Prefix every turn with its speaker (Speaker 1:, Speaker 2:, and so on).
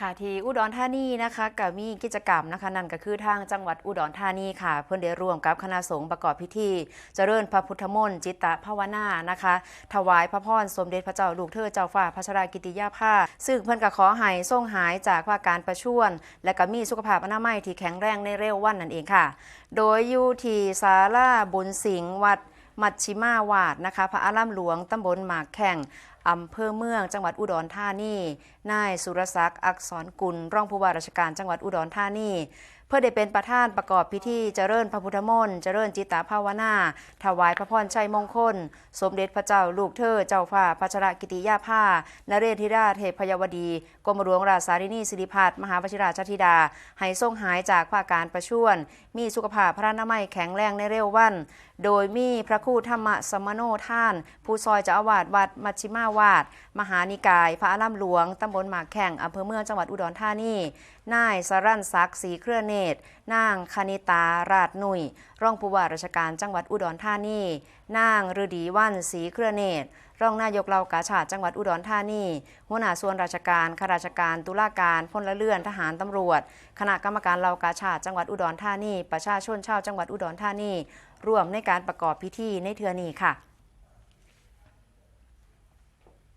Speaker 1: ค่ะที่อุดรธานีนะคะก็มีกิจกรรมนะคะนั่นก็คือทางจังหวัดอุดรธานีค่ะ เพื่อนได้ร่วมกับคณะสงฆ์ประกอบพิธี เจริญพระพุทธมนต์จิตตภาวนานะคะ ถวายพระพรสมเด็จพระเจ้าลูกเธอเจ้าฟ้าพัชรากิติยาภาซึ่งเพื่อนก็ขอให้ทรงหายจากว่าการประชวรและก็มีสุขภาพอนามัยที่แข็งแรงในเร็ววันนั่นเองค่ะ โดยอยู่ที่ศาลาบุญสิงห์วัดมัชชิมาวาดนะคะ พระอารามหลวงตำบลหมากแข่ง อำเภอเมือง จังหวัดอุดรธานี นายสุรศักดิ์อักษรกุล รองผู้ว่าราชการจังหวัดอุดรธานี เพื่อได้เป็นประธานประกอบพิธีเจริญพระพุทธมนต์เจริญจิตตภาวนา ถวายพระพรชัยมงคล สมเด็จพระเจ้าลูกเธอเจ้าฟ้าพัชรกิติยาภานเรศธิราชเทพยวดีกรมหลวงราชสารินีสิริพัฒน์มหาวชิราชธิดา ให้ทรงหายจากภาการประชวรมีสุขภาพพระนามัยแข็งแรงในเร็ววัน โดยมีพระครูธรรมสมโนท่าน ผู้ซอยเจ้าอาวาสวัดมัชชิมาวาด มหานิกาย พระอารามหลวงตำบลหมากแข่งอำเภอเมืองจังหวัดอุดรธานีนายสรันศักดิ์ศรีเครือเนตรนางคณิตาราชนุ่ยรองผู้ว่าราชการจังหวัดอุดรธานีนางฤดีวันศรีเครือเนตรรองนายกเหล่ากาชาติจังหวัดอุดรธานีหัวหน้าส่วนราชการข้าราชการตุลาการพลเรือนทหารตำรวจ คณะกรรมการเหล่ากาชาติจังหวัดอุดรธานีประชาชนชาวจังหวัดอุดรธานีร่วมในการประกอบพิธีในเทือนี้ค่ะ